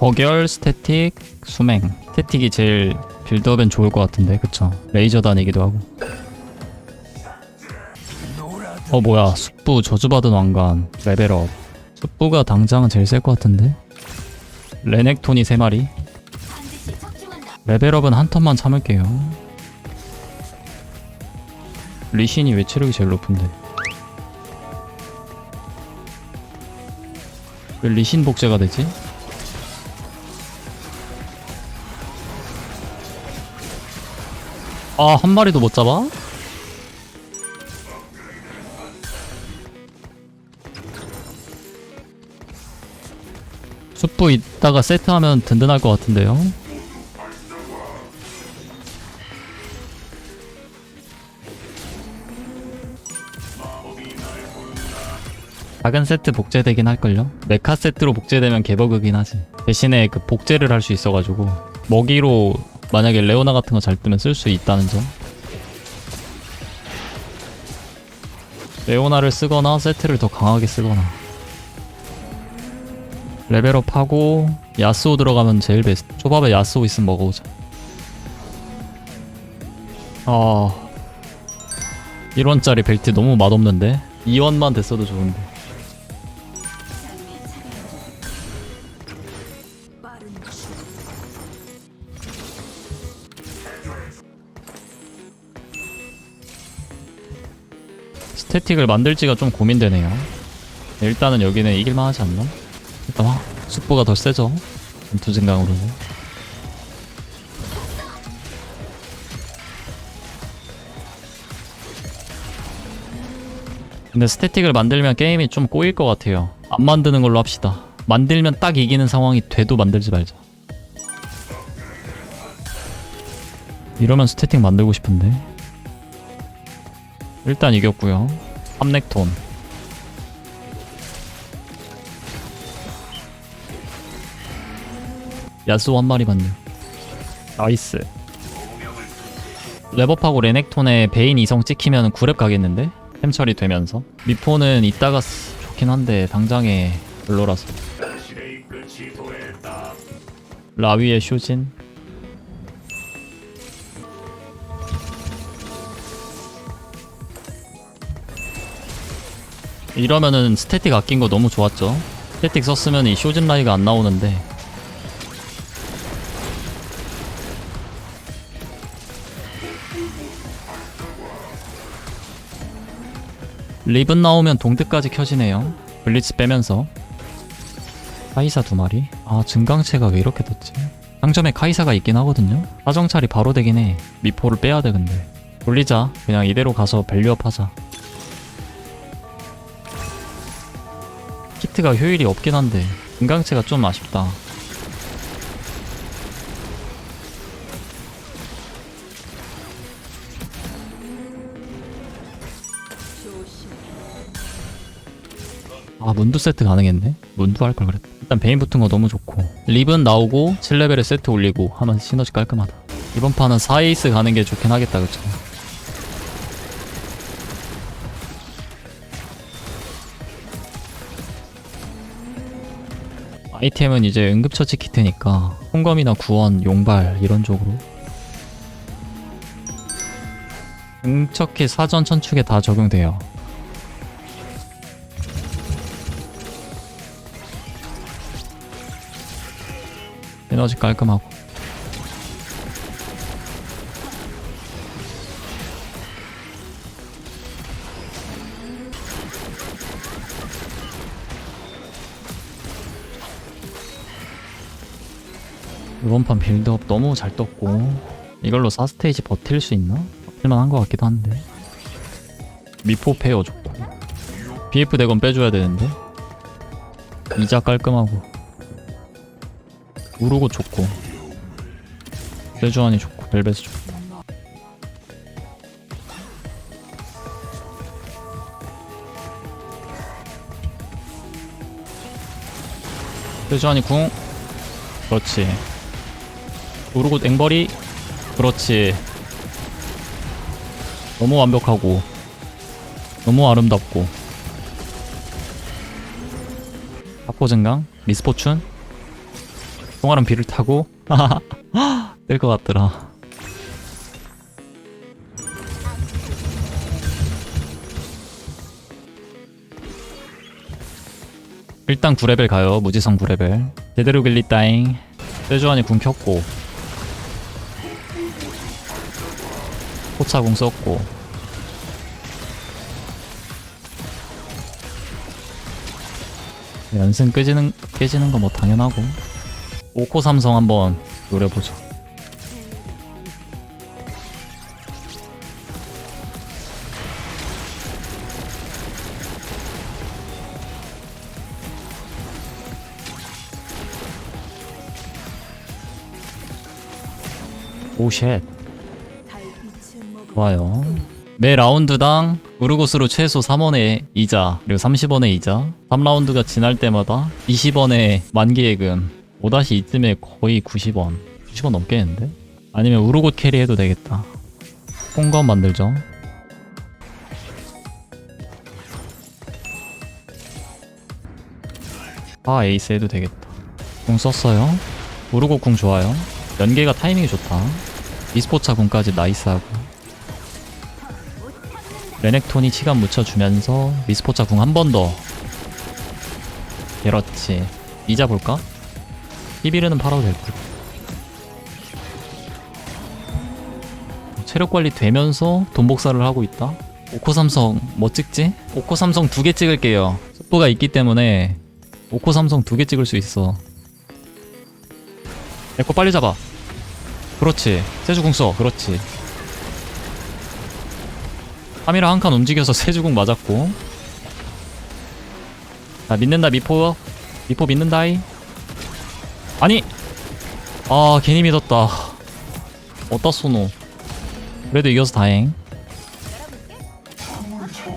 거결, 스태틱, 수맹. 스태틱이 제일 빌드업엔 좋을 것 같은데, 그쵸? 레이저 다니기도 하고. 어 뭐야 숙부 저주받은 왕관 레벨업 숙부가 당장은 제일 셀 것 같은데 레넥톤이 3마리 반드시 적중한다. 레벨업은 한 턴만 참을게요 리신이 왜 체력이 제일 높은데 왜 리신 복제가 되지? 아 한 마리도 못 잡아? 숯부 이따가 세트하면 든든할 것 같은데요? 작은 세트 복제되긴 할걸요? 메카 세트로 복제되면 개버그긴 하지 대신에 그 복제를 할 수 있어가지고 먹이로 만약에 레오나 같은 거 잘 뜨면 쓸 수 있다는 점? 레오나를 쓰거나 세트를 더 강하게 쓰거나. 레벨업 하고 야스오 들어가면 제일 베스트. 초밥에 야스오 있으면 먹어보자. 아 1원짜리 벨트 너무 맛없는데? 2원만 됐어도 좋은데 스태틱을 만들지가 좀 고민되네요. 일단은 여기는 이길만 하지 않나? 일단 와, 숙보가 더 세죠? 전투진강으로는 근데 스태틱을 만들면 게임이 좀 꼬일 것 같아요. 안 만드는 걸로 합시다. 만들면 딱 이기는 상황이 돼도 만들지 말자. 이러면 스태틱 만들고 싶은데 일단 이겼고요. 삼렉톤. 야스오 한 마리 맞네. 나이스. 랩업하고 레넥톤에 베인 이성 찍히면 9렙 가겠는데? 템 처리 되면서. 미포는 이따가 쓰- 좋긴 한데 당장에 별로라서. 라위의 쇼진 이러면은 스태틱 아낀 거 너무 좋았죠. 스태틱 썼으면 이 쇼진 라이가 안 나오는데. 리븐 나오면 동트까지 켜지네요. 블리츠 빼면서. 카이사 두 마리? 아 증강체가 왜 이렇게 떴지? 상점에 카이사가 있긴 하거든요. 사정찰이 바로 되긴 해. 미포를 빼야 돼 근데. 돌리자. 그냥 이대로 가서 밸류업 하자 키트가 효율이 없긴 한데 증강체가 좀 아쉽다. 아 문두 세트 가능했네. 문두 할 걸 그랬다 일단 베인 붙은 거 너무 좋고. 리븐 나오고 7레벨에 세트 올리고 하면 시너지 깔끔하다. 이번 판은 4에이스 가는 게 좋긴 하겠다 그쵸 아이템은 이제 응급처치 키트니까 홍검이나 구원, 용발 이런 쪽으로. 응척키 사전 천축에 다 적용돼요. 에너지 깔끔하고 이번 판 빌드업 너무 잘 떴고 이걸로 4스테이지 버틸 수 있나? 버틸만 한 것 같기도 한데. 미포 페어 좋고. BF 대건 빼줘야 되는데. 이자 깔끔하고. 우르고 좋고. 세주안이 좋고. 벨벳이 좋고. 세주안이 궁. 그렇지 우르고 앵벌이 그렇지 너무 완벽하고 너무 아름답고 사포 증강 미스포춘 동아랑 비를 타고 뜰 것 같더라. 일단 9레벨 가요. 무지성 9레벨. 제대로 길리 따잉. 세주안이 궁 켰고. 포차 궁 썼고. 연승 깨지는, 깨지는 거 뭐 당연하고. 5코 삼성 한번 노려보죠. 오쉣 좋아요. 매 라운드당 우르고스로 최소 3원의 이자 그리고 30원의 이자. 3라운드가 지날 때마다 20원의 만기예금 5-2쯤에 거의 90원. 90원 넘겠는데? 아니면 우르곳 캐리해도 되겠다. 홍건 만들죠. 아 에이스 해도 되겠다. 궁 썼어요? 우르곳 궁 좋아요? 연계가 타이밍이 좋다. 이스포차 궁까지 나이스하고 레넥톤이 치감 묻혀주면서 미스포차 궁 한 번 더. 그렇지. 이자 볼까? 히비르는 팔아도 될 듯. 체력 관리 되면서 돈 복사를 하고 있다. 오코 삼성 뭐 찍지? 오코 삼성 두 개 찍을게요. 속도가 있기 때문에 오코 삼성 두 개 찍을 수 있어. 내거 빨리 잡아. 그렇지. 세주 궁 써. 그렇지. 카미라 한 칸 움직여서 세주궁 맞았고. 자 믿는다 미포. 미포 믿는다이. 아니! 아 괜히 믿었다. 어따 쏘노. 그래도 이겨서 다행.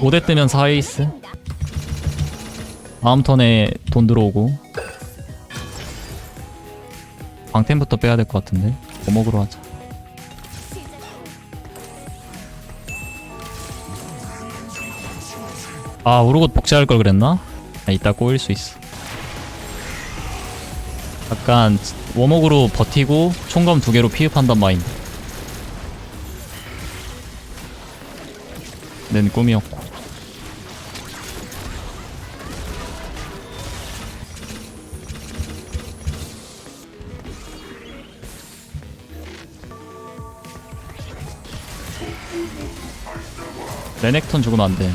5대 뜨면 4에이스 다음 턴에 돈 들어오고. 방템부터 빼야 될 것 같은데. 오목으로 하자 아 우르곳 복제할 걸 그랬나? 아, 이따 꼬일 수 있어. 약간 워목으로 버티고 총검 두 개로 피흡한단 마인드. 는 꿈이었고. 레넥톤 죽으면 안되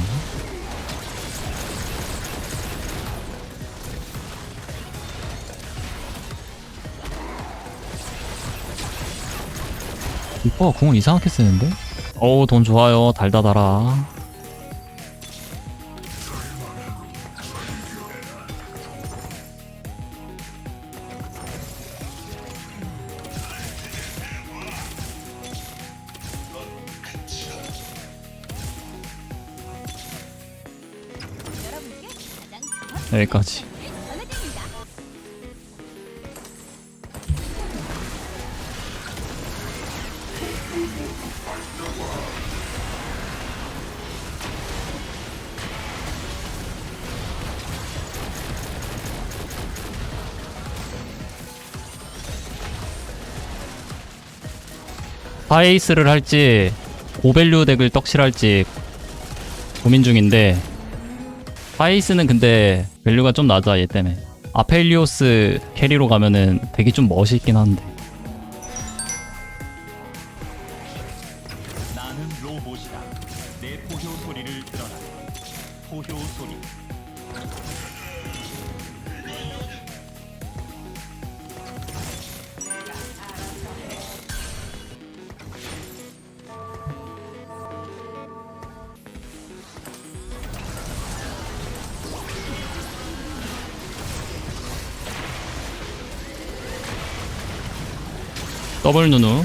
리퍼가 궁을 이상하게 쓰는데? 어우 돈 좋아요. 달다 달아. 여기까지 하이스를 할지 고밸류 덱을 떡칠할지 고민 중인데 하이스는 근데 밸류가 좀 낮아 얘 때문에. 아펠리오스 캐리로 가면은 되게 좀 멋있긴 한데 더블 누누.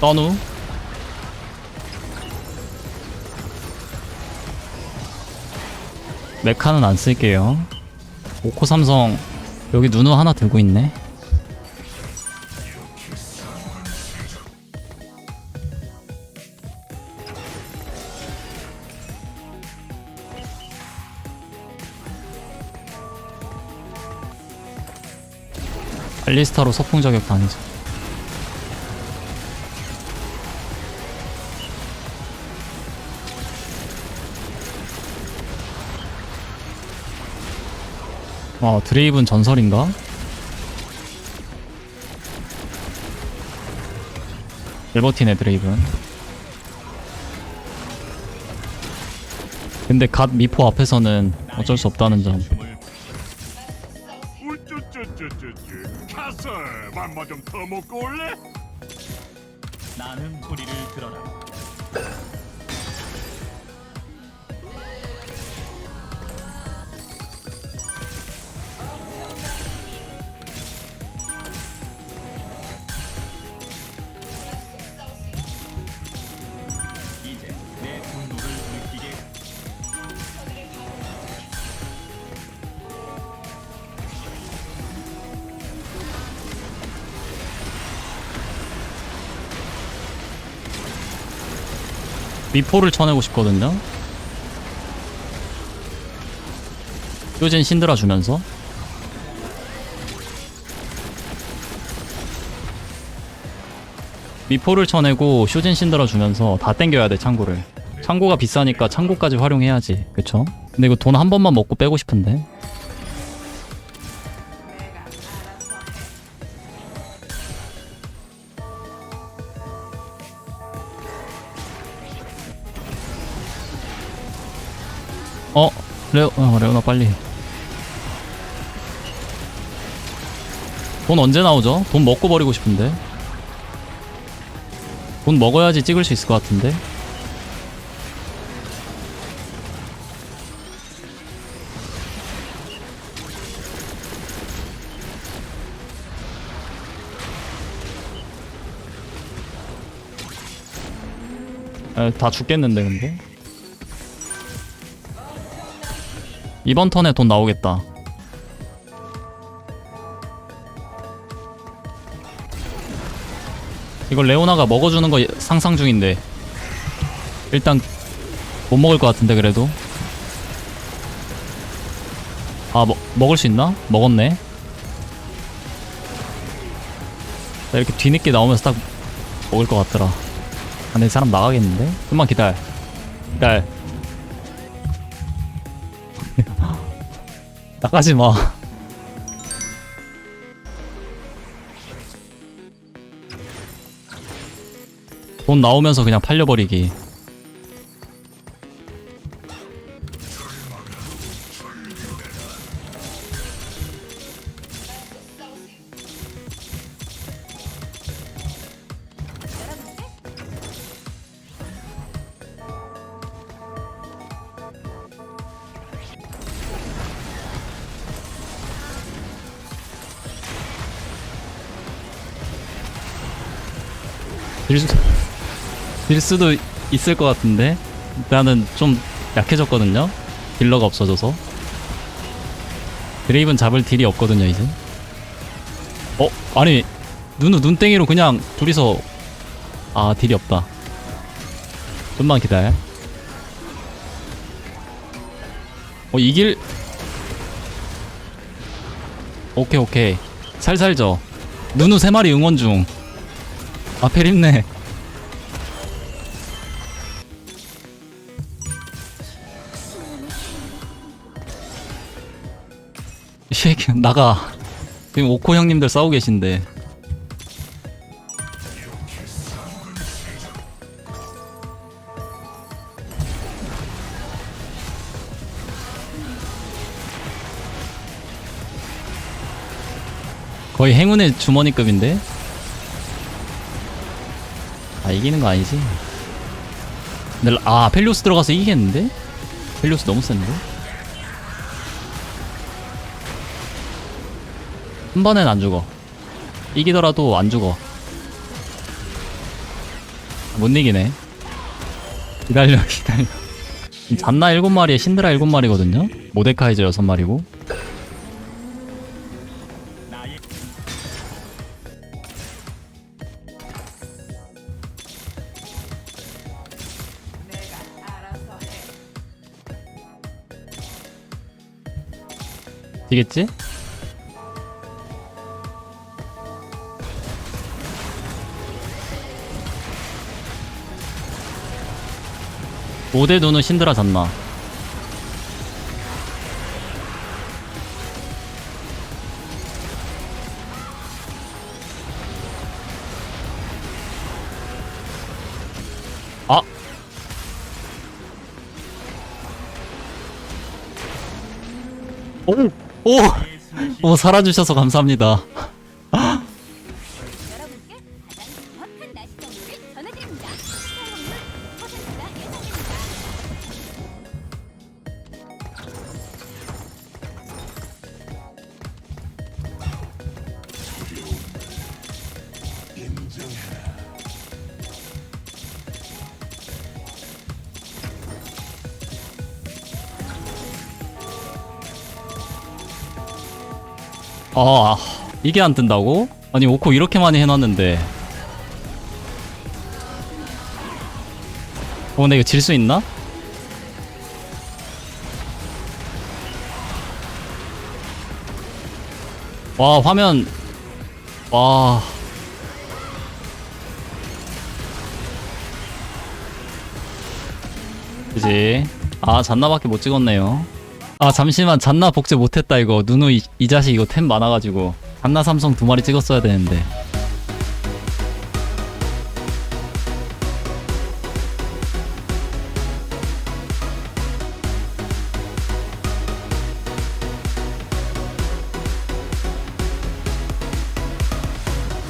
떠누. 메카는 안 쓸게요. 오코 삼성 여기 누누 하나 들고 있네. 알리스타로 서풍 저격 다니죠. 와 드레이븐 전설인가? 일버티네 드레이븐 근데 갓 미포 앞에서는 어쩔 수 없다는 점 춤을 우쭈쭈쭈쭈쭈 가서 맘마 좀더 먹고 올래? 나는 소리를 들어라. 미포를 쳐내고 싶거든요. 요진 신드라 주면서. 미포를 쳐내고 쇼진 신드라 주면서 다 땡겨야 돼 창고를. 창고가 비싸니까 창고까지 활용해야지. 그쵸? 근데 이거 돈 한 번만 먹고 빼고 싶은데 어? 레오, 어, 레오나 빨리 돈 언제 나오죠? 돈 먹고 버리고 싶은데 돈 먹어야지 찍을 수 있을 것 같은데 에, 다 죽겠는데 근데 이번 턴에 돈 나오겠다. 이걸 레오나가 먹어주는 거 상상 중인데. 일단 못 먹을 것 같은데 그래도. 아 먹, 먹을 수 있나? 먹었네. 나 이렇게 뒤늦게 나오면서 딱 먹을 것 같더라. 아, 근데 이 사람 나가겠는데? 좀만 기다려. 기다려 나가지 마 돈 나오면서 그냥 팔려버리기. 딜, 수, 딜 수도 있을 것 같은데 나는 좀 약해졌거든요. 딜러가 없어져서. 드레이븐 잡을 딜이 없거든요 이제. 어? 아니 누누 눈땡이로 그냥 둘이서 아 딜이 없다. 좀만 기다려. 어 이길? 오케이 오케이. 살살 져 누누 세 마리 응원 중 앞에 있네. 이 새끼 나가. 지금 오코 형님들 싸우고 계신데. 거의 행운의 주머니급인데? 아 이기는 거 아니지? 근데 라- 아 펠리오스 들어가서 이기겠는데? 펠리오스 너무 센데? 한 번엔 안 죽어 이기더라도 안 죽어 못 이기네 기다려 기다려 잔나 7마리에 신드라 7마리거든요? 모데카이저 6마리고 되겠지? 모델 도는 신드라 잔마 아 오! 오! 오 살아주셔서 감사합니다 아 이게 안 뜬다고? 아니 오코 이렇게 많이 해놨는데. 어 근데 이거 질 수 있나? 와 화면. 와. 그지? 아 잔나밖에 못 찍었네요 아 잠시만. 잔나 복제 못했다 이거. 누누 이, 이 자식 이거 템 많아가지고. 잔나 삼성 두 마리 찍었어야 되는데